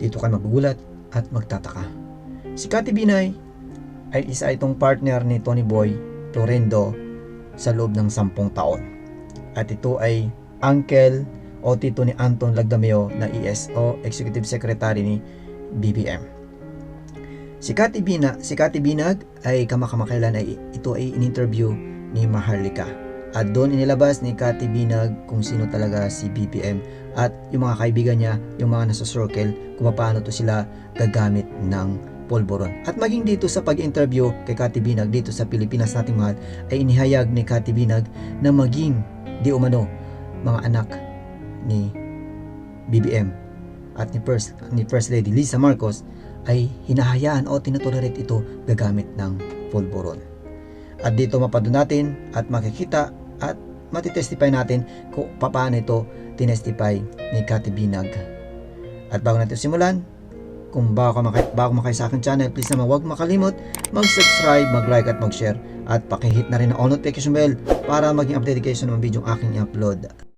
Dito ka magugulat at magtataka. Si Cathy Binay ay isa itong partner ni Tony Boy Torrendo sa loob ng sampung taon. At ito ay uncle o tito ni Anton Lagdameo na ESO Executive Secretary ni BBM. Si Cathy, Bina, si Cathy Binag ay kamakamakailan ay ito ay in-interview ni Maharlika. At doon inilabas ni Cathy Binag kung sino talaga si BBM at yung mga kaibigan niya, yung mga nasa circle, kung paano to sila gagamit ng polvoron. At maging dito sa pag-interview kay Cathy Binag dito sa Pilipinas nating mahal ay inihayag ni Cathy Binag na maging di umano mga anak ni BBM at ni First, ni First Lady Lisa Marcos ay hinahayaan o tinotolerate ito gagamit ng polvoron. At dito mapado natin at makikita at matitestify natin kung paano ito tinestify ni Cathy Binag. At bago natin simulan, kung bago ka makay, bago makay sa akin channel, please naman huwag makalimot mag-subscribe, mag-like at mag-share at pakihit na rin ang all notification bell para maging updated kayo sa mga video aking i-upload.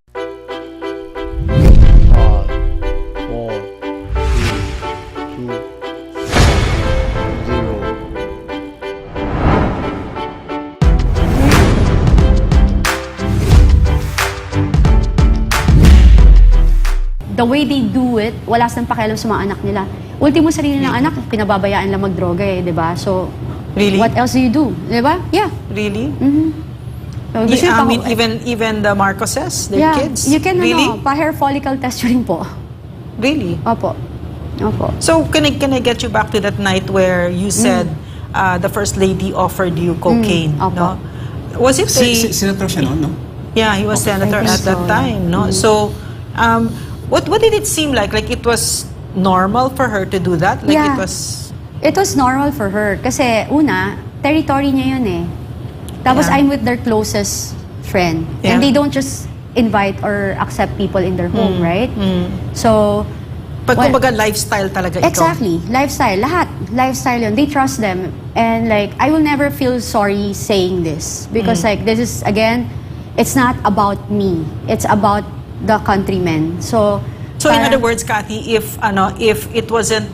The way they do it, wala silang pakialam sa mga anak nila. Ultimo sarili ng anak, pinababayaan lang magdroga eh, di ba? So, Really? what else do you do? Di ba? Yeah. Really? Mm-hmm. So, I gusto niyo pa- mean, even even the Marcoses, their yeah, kids. You can, really? ano, pa-hair follicle test rin po. Really? Opo. Opo. So can I can I get you back to that night where you said uh, the first lady offered you cocaine? Mm, opo. no? Was it Si, a, senator siya noon, no? yeah, he was Okay. senator I at that time, no? So um, what what did it seem like? Like it was normal for her to do that? Like Yeah. it was It was normal for her. Kasi, una, territory niya yun eh. Tapos, Yeah. I'm with their closest friend. Yeah. And they don't just invite or accept people in their home, right? mm. So, pag Well, kumbaga lifestyle talaga ito. Exactly. Lifestyle. Lahat. Lifestyle yun. They trust them. And like, I will never feel sorry saying this. Because like, this is, again, it's not about me. It's about the countrymen. So, So in parang- other words, Kathy, if ano, if it wasn't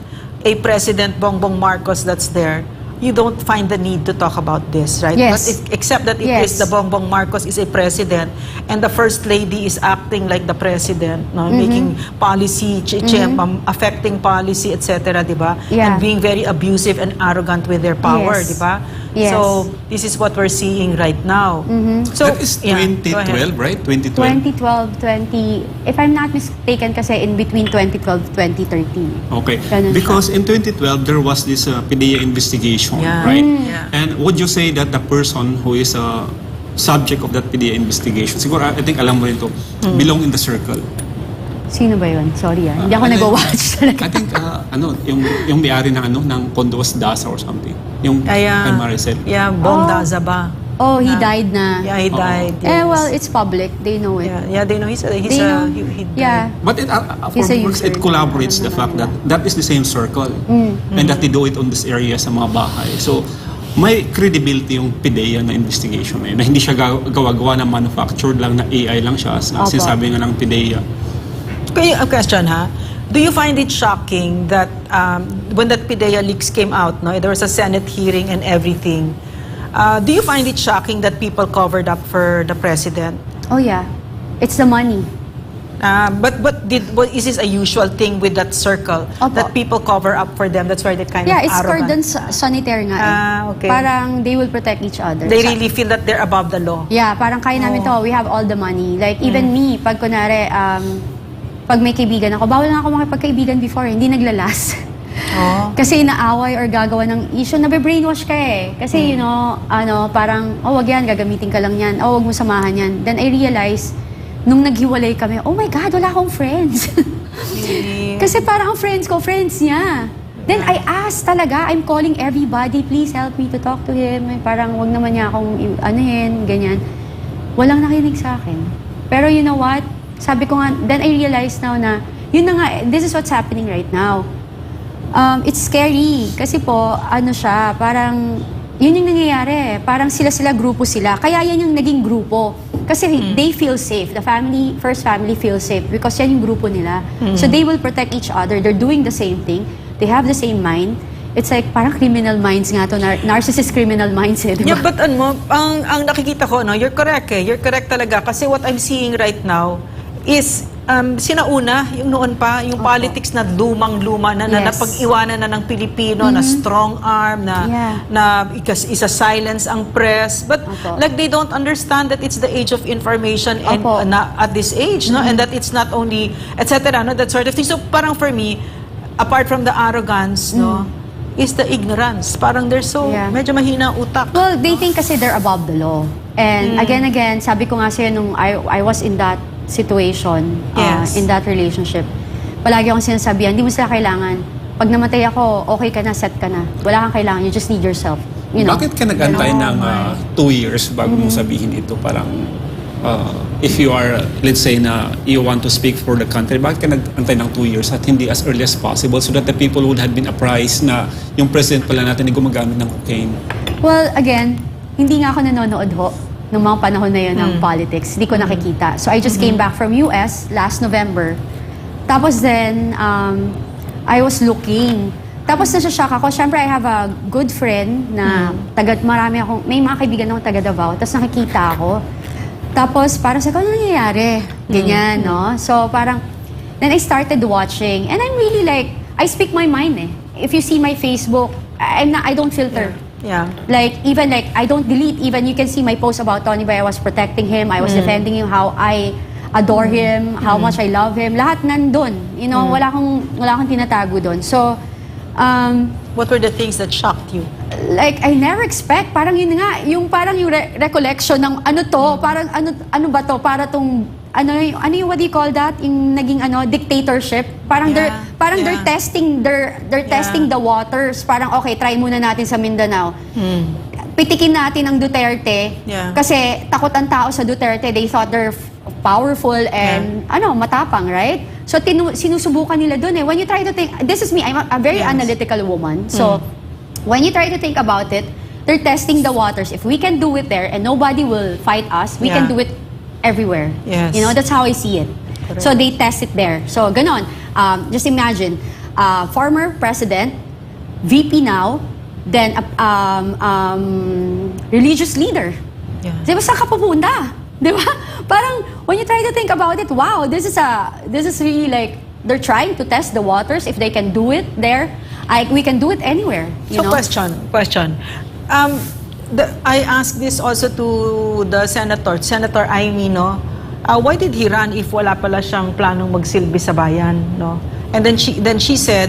a President Bongbong Marcos that's there, you don't find the need to talk about this, right? Yes. But it, except that it Yes. is the Bongbong Marcos is a president and the first lady is acting like the president, no, Mm-hmm. making policy, ch- ch- um, affecting policy, etc., di ba? Yeah. And being very abusive and arrogant with their power, Yes. di ba? Yes. So this is what we're seeing right now. So That is yeah, 2012, right? 2012. 2012, 20, if I'm not mistaken kasi in between 2012, 2013. Okay. Ganun Because in 2012, there was this uh, PDEA investigation, Yeah. right? Mm. Yeah. And would you say that the person who is a subject of that PDEA investigation, siguro I think alam mo rin to, Mm. belong in the circle. Sino ba yun? Sorry ah. Hindi ako Ah, nag-watch talaga. I think, uh, ano, yung, yung may-ari ng, ano, ng condo was Dasa or something. Yung Kaya, kay Maricel. yeah, Bong Oh. Dazaba. Oh, he Na- died na. Yeah, he died. Eh, yes. well, it's public. They know it. Yeah, yeah, they know he's a, he's They a, know. he, he died. yeah. But it, uh, uh, He's for a works, user. it collaborates the fact that that is the same circle Mm. and that they do it on this area sa mga bahay. So, may credibility yung PIDEA na investigation na yun, na hindi siya gaw- gawa-gawa na manufactured lang, na AI lang siya, na Opo. sinasabi nga ng PIDEA. Okay, a question ha. Do you find it shocking that um, when that PIDEA leaks came out, no, there was a Senate hearing and everything. Uh, do you find it shocking that people covered up for the president? Oh, yeah. It's the money. Uh, but but did what is this a usual thing with that circle Opo. that people cover up for them? That's why they kind Yeah, of it's arrogant. cordon sa- sanitaire nga eh. Ah, okay. Parang they will protect each other. They really feel that they're above the law. Yeah, parang kaya namin to. Oh. We have all the money. Like, Mm. even me, pag kunwari, um, pag may kaibigan ako, bawal na ako makipagkaibigan before, eh. hindi naglalas. Oh. Kasi inaaway or gagawa ng issue, nabe-brainwash ka eh. Kasi, Mm. you know, ano, parang, oh, wag yan, gagamitin ka lang yan. Oh, wag mo samahan yan. Then I realized, nung naghiwalay kami, oh my God, wala akong friends. Really? Kasi parang ang friends ko, friends niya. Then I asked talaga, I'm calling everybody, please help me to talk to him. Parang wag naman niya akong anuhin, ganyan. Walang nakinig sa akin. Pero you know what? Sabi ko nga, then I realized now na, yun na nga, this is what's happening right now. Um, it's scary. Kasi po, ano siya, parang, yun yung nangyayari. Parang sila-sila grupo sila. Kaya yan yung naging grupo. Kasi they feel safe. The family, first family feels safe because yan yung grupo nila. So they will protect each other. They're doing the same thing. They have the same mind. It's like parang criminal minds nga to, nar- narcissist criminal minds eh, di ba? Yeah, but ano, ang, ang nakikita ko, no, you're correct eh. You're correct talaga. Kasi what I'm seeing right now is um, sinauna, yung noon pa, yung politics na lumang-luma na, na Yes. napag-iwanan na ng Pilipino, na strong arm, na, Yeah. na ikas, isa silence ang press. But Opo. like they don't understand that it's the age of information and Opo. uh, na, at this age, no? And that it's not only, etc., no? That sort of thing. So parang for me, apart from the arrogance, no? is the ignorance. Parang they're so, Yeah. medyo mahina utak. Well, they think kasi they're above the law. And again, again, sabi ko nga sa'yo nung I, I was in that situation, uh, Yes. in that relationship, palagi akong sinasabihan, hindi mo sila kailangan. Pag namatay ako, okay ka na, set ka na. Wala kang kailangan, you just need yourself. You know? Bakit ka nag-antay Ganon. ng uh, two years bago mo sabihin ito? Parang, uh, if you are, let's say na you want to speak for the country, bakit ka nag-antay ng two years at hindi as early as possible so that the people would have been apprised na yung president pala natin ay gumagamit ng cocaine? Well, again, hindi nga ako nanonood ho nung mga panahon na yun ng politics. Hindi ko nakikita. So I just came back from US last November. Tapos then, um, I was looking. Tapos nasa-shock ako. Siyempre, I have a good friend na taga, marami akong, may mga kaibigan akong taga Davao. Tapos nakikita ako. Tapos parang sa ko, ano nangyayari? Ganyan, no? So parang, then I started watching. And I'm really like, I speak my mind eh. If you see my Facebook, I'm not, I don't filter. Yeah. Like, even like, I don't delete, even you can see my post about Tony Boy, I was protecting him, I was defending him, how I adore him, how much I love him, lahat nandun. You know, wala akong, wala akong tinatago doon. So, um, What were the things that shocked you? like, I never expect, parang yun nga, yung parang yung re- recollection ng ano to, parang ano, ano ba to, para tong, ano, yung- ano yung, what do you call that? Yung naging ano, dictatorship. Parang they're, Yeah, parang yeah. they're testing, they're, they're Yeah. testing the waters. Parang, okay, try muna natin sa Mindanao. Pitikin natin ang Duterte. Yeah. Kasi takot ang tao sa Duterte. They thought they're powerful and ano, matapang, right? So tinu- sinusubukan nila doon eh. When you try to think, this is me, I'm a, a very Yes. analytical woman. So when you try to think about it, they're testing the waters. If we can do it there and nobody will fight us, we can Yeah. do it everywhere. Yes. You know, that's how I see it. So they test it there. So ganon. Um, just imagine, uh, former president, VP now, then a um, um, religious leader. Yeah. Di ba saan ka pupunta? Di ba? Parang when you try to think about it, wow, this is a this is really like they're trying to test the waters if they can do it there. I, we can do it anywhere. You so know? question, question. Um, the, I asked this also to the senator, Senator no? Uh, why did he run if wala pala siyang planong magsilbi sa bayan, no? And then she then she said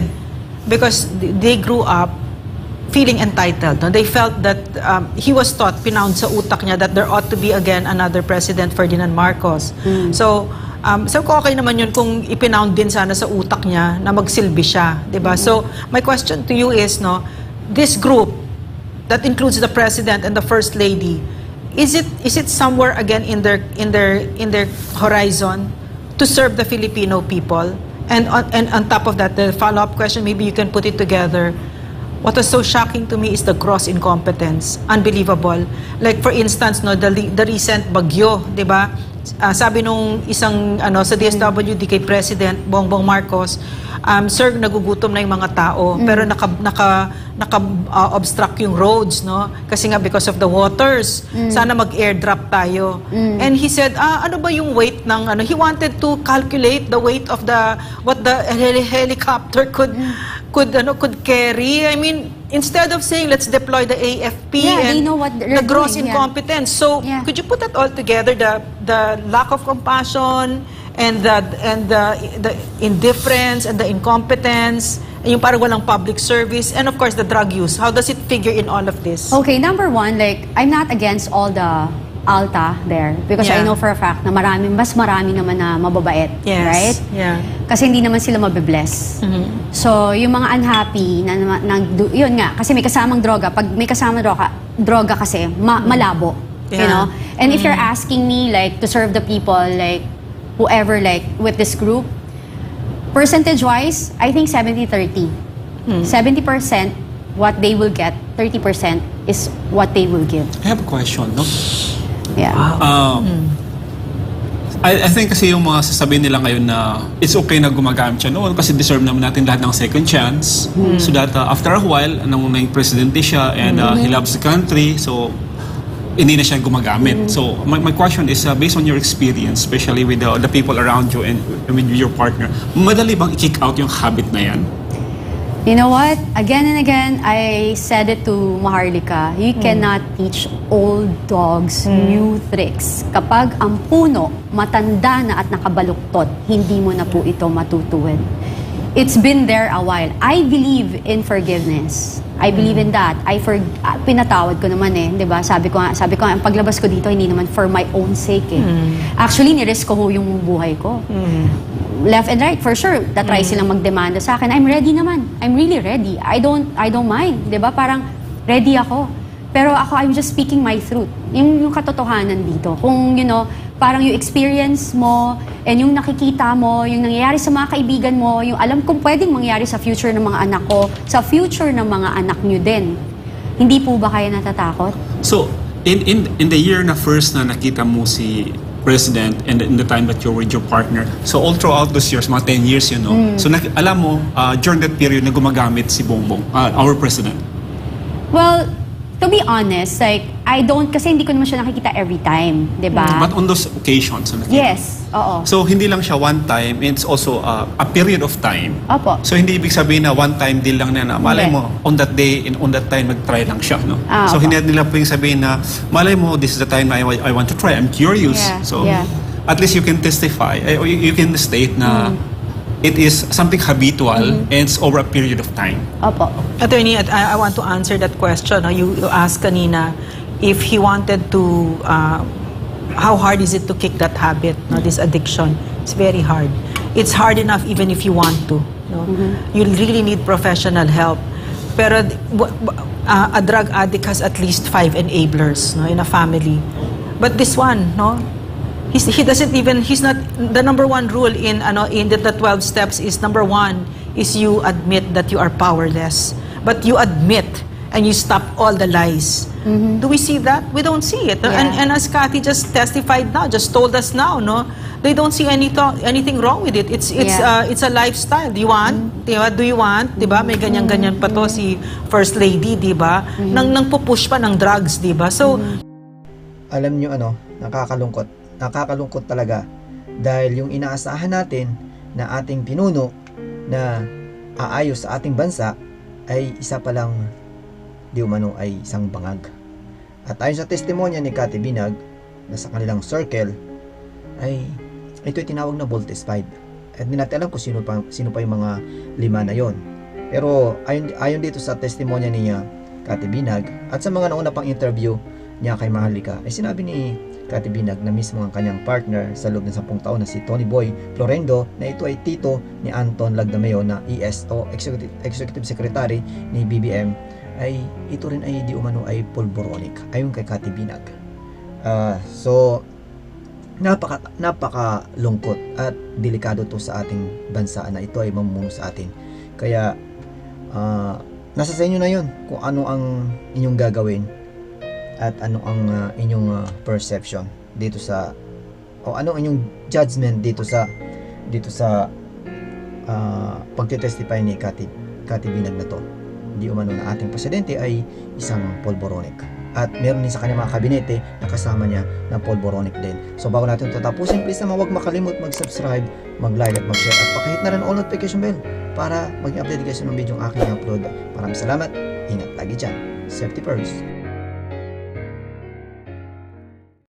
because th- they grew up feeling entitled. No? They felt that um, he was taught, pinound sa utak niya, that there ought to be again another President Ferdinand Marcos. So, um, so ko okay naman yun kung ipinound din sana sa utak niya na magsilbi siya. 'di ba So, my question to you is, no, this group that includes the President and the First Lady, is it is it somewhere again in their in their in their horizon to serve the Filipino people? And on, and on top of that, the follow-up question, maybe you can put it together. What was so shocking to me is the gross incompetence. Unbelievable. Like for instance, no, the, the recent bagyo, 'di ba? Ah, sabi nung isang ano sa DSWD kay President Bongbong Marcos, um, sir, nagugutom na yung mga tao, pero naka naka naka ah, obstruct yung roads, no? Kasi nga because of the waters. Sana mag-airdrop tayo. And he said, ah, ano ba yung weight ng ano? He wanted to calculate the weight of the what the heli- helicopter could could ano could carry. I mean, instead of saying let's deploy the AFP Yeah, they and know what the gross doing, yeah. incompetence. So, Yeah. could you put that all together the the lack of compassion and the and the the indifference and the incompetence and yung parang walang public service and of course the drug use. How does it figure in all of this? Okay, number one, like, I'm not against all the alta there because I Yeah. know for a fact na marami, mas marami naman na mababait, Yes. right? Yeah. Kasi hindi naman sila mabibless. So, yung mga unhappy na, na, na yun nga, kasi may kasamang droga. Pag may kasamang droga, droga kasi, ma- malabo. You Yeah. know? And if you're asking me, like, to serve the people, like, whoever, like, with this group, percentage-wise, I think 70-30. 70% what they will get, 30% is what they will give. I have a question, no? Yeah. Um, I, I think kasi yung mga sasabihin nila ngayon na it's okay na gumagamit siya noon kasi deserve naman natin lahat ng second chance. So that uh, after a while, nung naging presidente siya and uh, he loves the country, so hindi na siya gumagamit. So my, my question is uh, based on your experience, especially with the, the people around you and with your partner, madali bang i-kick out yung habit na yan? You know what? Again and again, I said it to Maharlika. You cannot teach old dogs new tricks. Kapag ang puno, matanda na at nakabaluktot, hindi mo na po ito matutuwid. It's been there a while. I believe in forgiveness. I believe in that. I for ah, pinatawad ko naman eh, 'di ba? Sabi ko nga, sabi ko nga, ang paglabas ko dito hindi naman for my own sake eh. Actually, ni-risk ko yung buhay ko left and right for sure that try silang magdemanda sa akin. I'm ready naman. I'm really ready. I don't I don't mind 'di ba? Parang ready ako. Pero ako I'm just speaking my truth. Yung yung katotohanan dito. Kung you know parang yung experience mo and yung nakikita mo yung nangyayari sa mga kaibigan mo yung alam kong pwedeng mangyari sa future ng mga anak ko sa future ng mga anak nyo din. Hindi po ba kayo natatakot? So, in in in the year na first na nakita mo si president and in the time that you're with your partner, so all throughout those years, mga 10 years, you know, so nak- alam mo, uh, during that period na gumagamit si Bongbong, uh, our president. well to be honest like I don't kasi hindi ko naman siya nakikita every time 'di ba But on those occasions, na nakita Yes, oo. So, hindi lang siya one time, it's also uh, a period of time. Opo. So, hindi ibig sabihin na one time deal lang na na, malay mo, on that day, and on that time, nag-try lang siya, no? Ah, so, opo. hindi nila pwedeng sabihin na, malay mo, this is the time I, I want to try, I'm curious. Yeah, So, yeah. at least you can testify, eh, you, you can state na Mm. It is something habitual and it's over a period of time. Opo. Attorney, at- I, I want to answer that question. no? You, you asked kanina if he wanted to, uh, how hard is it to kick that habit, no, this addiction? It's very hard. It's hard enough even if you want to. No? You really need professional help. Pero uh, a drug addict has at least five enablers no, in a family. But this one, no, He's, he doesn't even he's not the number one rule in ano in the, the 12 steps is number one is you admit that you are powerless. But you admit and you stop all the lies. Do we see that? We don't see it. No? and, Yeah. and as Kathy just testified now just told us now no they don't see any to- anything wrong with it. It's it's Yeah. uh, it's a lifestyle. Do you want? Di ba? do you want? Di ba? May ganyan ganyan pa to si first lady di ba? Nang nang pupush pa ng drugs di ba? So alam nyo ano, nakakalungkot. Nakakalungkot talaga. Dahil yung inaasahan natin na ating pinuno na aayos sa ating bansa ay isa palang di umano ay isang bangag. At ayon sa testimonya ni Kati Binag na sa kanilang circle ay ito'y tinawag na voltified. At hindi natin alam kung sino pa, sino pa yung mga lima na yon. Pero ayon, ayon dito sa testimonya ni uh, Kati Binag at sa mga nauna pang interview niya kay Maharlika ay sinabi ni Kati Binag na mismo ang kanyang partner sa loob ng 10 taon na si Tony Boy Florendo na ito ay tito ni Anton Lagdameo na ESO Executive, Executive Secretary ni BBM ay ito rin ay di umano ay pulboronic ayon kay Kati Binag. Ah, so napaka napaka lungkot at delikado to sa ating bansa na ito ay mamumuno sa atin. Kaya ah, nasa sa inyo na 'yon kung ano ang inyong gagawin at ano ang ah, inyong ah, perception dito sa o ano ang inyong judgment dito sa dito sa uh, pagtitestify ni Kati Kati Binag na to. Di umano na ating presidente ay isang polboronic. At meron din sa kanyang mga kabinete na kasama niya na polboronic din. So bago natin ito tapusin, please naman huwag makalimut mag-subscribe, mag-like at mag-share at pakihit na rin all notification bell para maging update kayo mga video aking upload. Maraming salamat. Ingat lagi dyan. Safety first.